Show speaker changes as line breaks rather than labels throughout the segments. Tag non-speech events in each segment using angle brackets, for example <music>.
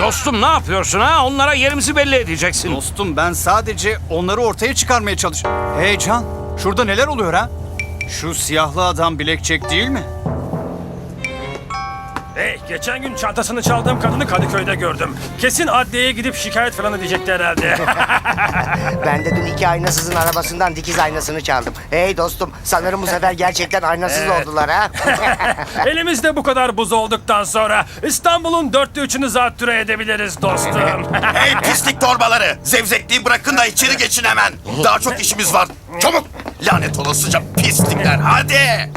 Dostum ne yapıyorsun ha? Onlara yerimizi belli edeceksin.
Dostum ben sadece onları ortaya çıkarmaya çalışıyorum. Hey Can, şurada neler oluyor ha? Şu siyahlı adam Blackjack değil mi?
Hey, geçen gün çantasını çaldığım kadını Kadıköy'de gördüm. Kesin adliyeye gidip şikayet falan edecekti herhalde. <laughs>
Ben de dün iki aynasızın arabasından dikiz aynasını çaldım. Hey dostum sanırım bu sefer gerçekten aynasız oldular ha. <laughs>
Elimizde bu kadar buz olduktan sonra İstanbul'un dörtte üçünü zatüre edebiliriz dostum. <laughs>
Hey pislik torbaları! Zevzekliği bırakın da içeri geçin hemen. Daha çok işimiz var. Çabuk! Lanet olasıca pislikler hadi!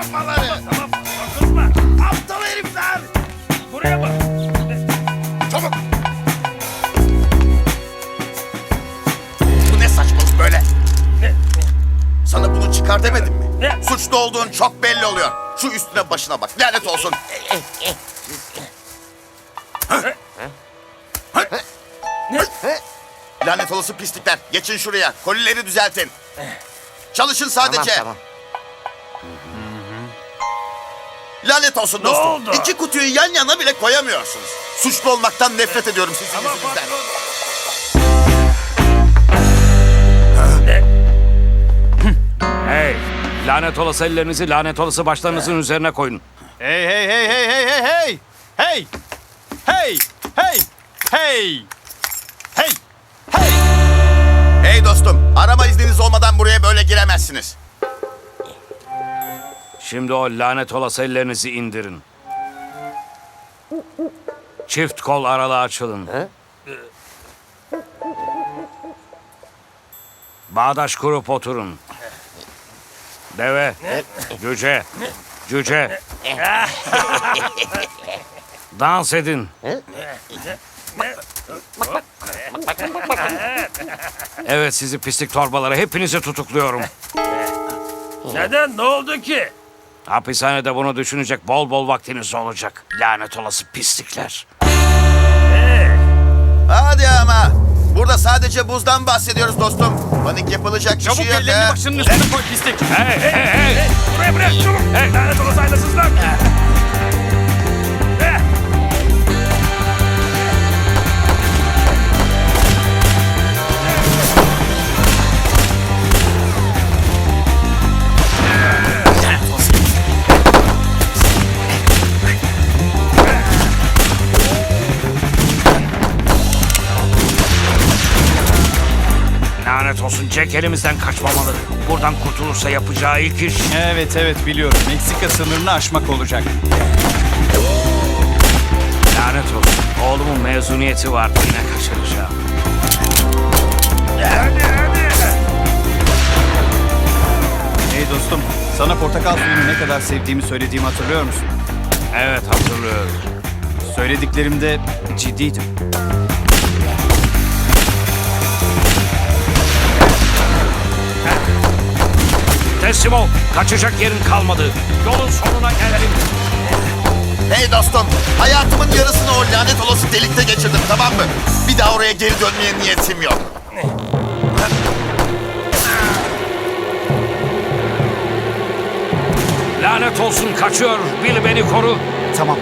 Pislik torbaları!
Dokunma.
Aptal herifler!
Buraya bak.
Çabuk! Bu ne saçmalık böyle?
Ne?
Sana bunu çıkar demedim mi?
Ne?
Suçlu olduğun çok belli oluyor. Şu üstüne başına bak. Lanet olsun. Lanet olası pislikler. Geçin şuraya. Kolileri düzeltin. Çalışın
tamam
sadece.
tamam.
Lanet olsun
Ne
dostum.
oldu?
İki kutuyu yan yana bile koyamıyorsunuz. Suçlu olmaktan nefret ediyorum sizin
Ama
yüzünüzden.
patron...
Hey lanet olası ellerinizi lanet olası başlarınızın üzerine koyun.
Hey hey hey hey hey hey hey! Hey! Hey! Hey! Hey! Hey! Hey!
Hey dostum, arama izniniz olmadan buraya böyle
Şimdi o lanet olası ellerinizi indirin. Çift kol aralığı açılın. Bağdaş kurup oturun. Deve, cüce, cüce. Dans edin. Evet sizi pislik torbaları hepinizi tutukluyorum.
Neden? Ne oldu ki?
Hapishanede bunu düşünecek bol bol vaktiniz olacak. Lanet olası pislikler.
Hadi ama. Burada sadece buzdan bahsediyoruz dostum. Panik yapılacak bir
Çabuk
şey yok.
ellerini
ha.
başının üstüne koy pislik.
Hey hey hey!
Buraya bırak çabuk. Lanet olası aynasızlar.
Jack elimizden kaçmamalı. Buradan kurtulursa yapacağı ilk iş...
Evet evet biliyorum. Meksika sınırını aşmak olacak.
Lanet olsun. Oğlumun mezuniyeti vardı yine kaçıracağım.
Hadi hadi.
Hey dostum, sana portakal suyunu ne kadar sevdiğimi söylediğimi hatırlıyor musun?
Evet hatırlıyorum.
Söylediklerimde ciddiydim.
Teslim ol. Kaçacak yerin kalmadı. Yolun sonuna geldim.
Hey dostum, hayatımın yarısını o lanet olası delikte geçirdim tamam mı? Bir daha oraya geri dönmeye niyetim yok.
Lanet olsun kaçıyor. Bil beni koru.
Tamam.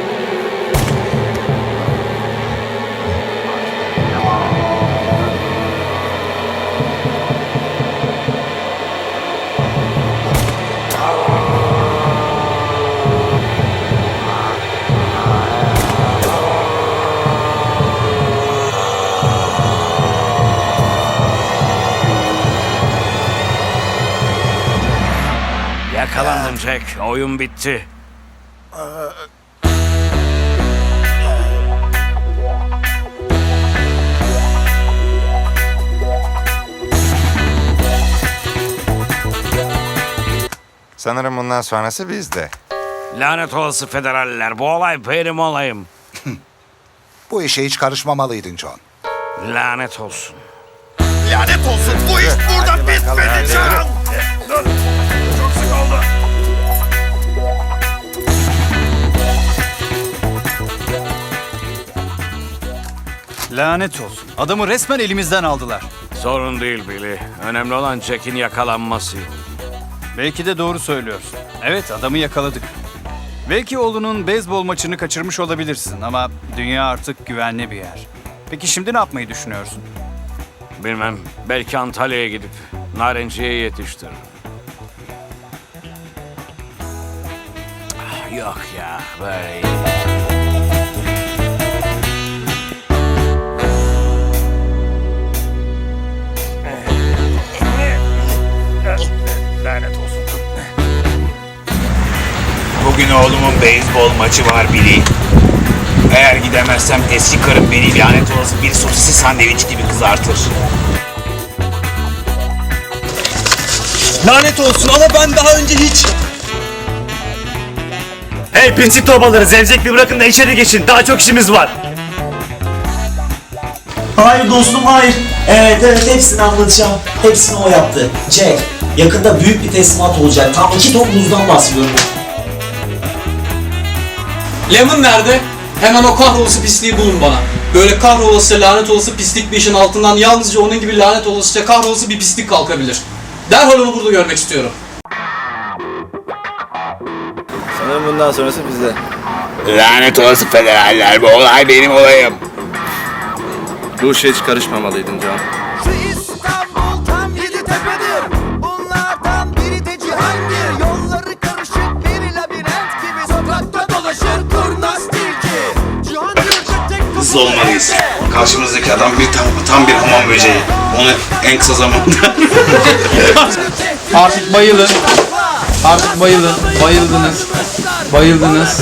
Yakalandın Jack. Oyun bitti.
Sanırım bundan sonrası bizde.
Lanet olası federaller. Bu olay benim olayım. <laughs>
Bu işe hiç karışmamalıydın John.
Lanet olsun.
Lanet olsun bu iş burada bitmedi Can.
Çok oldu.
Lanet olsun. Adamı resmen elimizden aldılar.
Sorun değil Billy. Önemli olan Jack'in yakalanması.
Belki de doğru söylüyorsun. Evet adamı yakaladık. Belki oğlunun beyzbol maçını kaçırmış olabilirsin ama dünya artık güvenli bir yer. Peki şimdi ne yapmayı düşünüyorsun?
Bilmem. Belki Antalya'ya gidip narenciye yetiştiririm. Yok ya. Böyle.
Lanet olsun.
Bugün oğlumun beyzbol maçı var Billy. Eğer gidemezsem eski karım beni lanet olası bir sosisi sandviç gibi kızartır.
Lanet olsun ama ben daha önce hiç...
Hey pinsik torbaları zevzekli bırakın da içeri geçin. Daha çok işimiz var.
Hayır dostum hayır. Evet evet hepsini anlatacağım. Hepsini o yaptı. Jack yakında büyük bir teslimat olacak. Tam iki ton buzdan bahsediyorum.
Lemon nerede? Hemen o kahrolası pisliği bulun bana. Böyle kahrolası lanet olası pislik bir işin altından yalnızca onun gibi lanet olasıca kahrolası bir pislik kalkabilir. Derhal onu burada görmek istiyorum.
Sanırım bundan sonrası bizde.
Lanet olası federaller bu olay benim olayım.
Bu işe hiç karışmamalıydın Can.
Şu İstanbul tam yedi tepedir Bunlardan biri de Cihangir Yolları karışık bir labirent gibi Sokakta dolaşır kurnaz tilki Cihangir'de tek
Hızlı olmalıyız. Karşımızdaki adam bir tam, tam bir hamam böceği. Onu en kısa zamanda
Artık bayılın. Artık bayılın. Bayıldınız. Bayıldınız.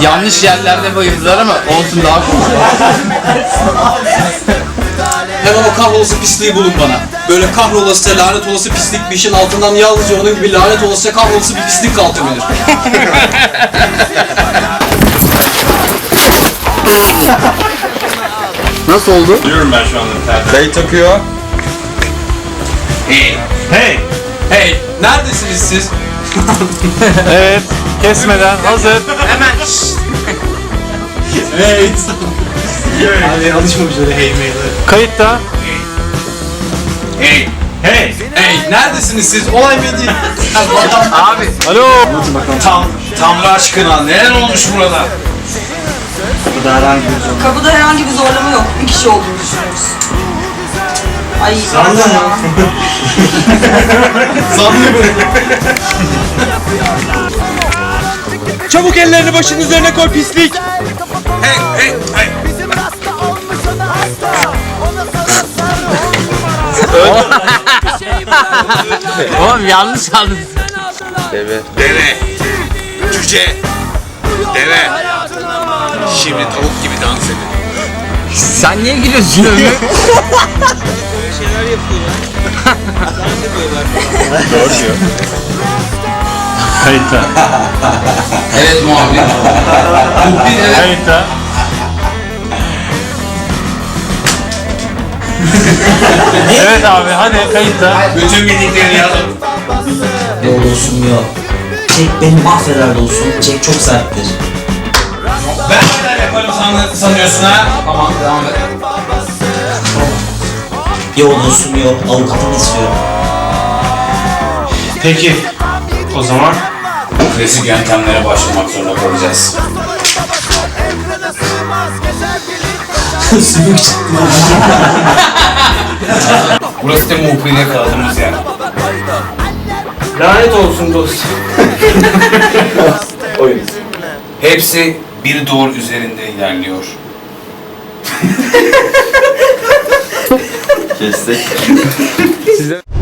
Yanlış yerlerde bayıldılar ama olsun daha kolay. Hemen o kahrolası pisliği bulun bana. Böyle kahrolası lanet olası pislik bir işin altından yalnızca onun gibi lanet olası kahrolası bir pislik kalkabilir. Nasıl oldu?
Kayıt takıyor.
Hey, hey.
Hey, neredesiniz siz? <laughs>
Evet. Kesmeden hazır.
Hemen. evet.
Abi alışmamış öyle hey
Kayıtta.
Hey, hey.
Hey, neredesiniz siz? Olay medya. Abi.
Alo.
Tam, Tanrı aşkına neler olmuş burada?
Kapıda herhangi bir zorlama yok Bir kişi olduğunu düşünüyoruz Ay Sandım <laughs> ya
Çabuk ellerini başının üzerine koy pislik.
Hey, hey, hey. <laughs>
Oğlum yanlış aldın.
Deve, cüce, deve. Şimdi tavuk gibi dans edin.
Sen niye gülüyorsun <laughs> Ömür?
Kayıtta.
evet muhabir. Muhbir evet.
Kayıtta. evet abi hadi kayıtta.
Bütün bildiklerini yazın.
Yok olsun yok. Jack beni mahveder olsun. Jack çok serttir.
Ben neler yaparım san- sanıyorsun ha?
Tamam devam et.
Yok olsun yok. Avukatını istiyorum.
Peki, o zaman klasik yöntemlere başlamak zorunda kalacağız.
Sümük <laughs> çıktı.
Burası da muhbirle kaldığımız yer.
Lanet olsun dost. <laughs>
Hepsi bir doğru üzerinde ilerliyor. <laughs>
Kestik. <laughs>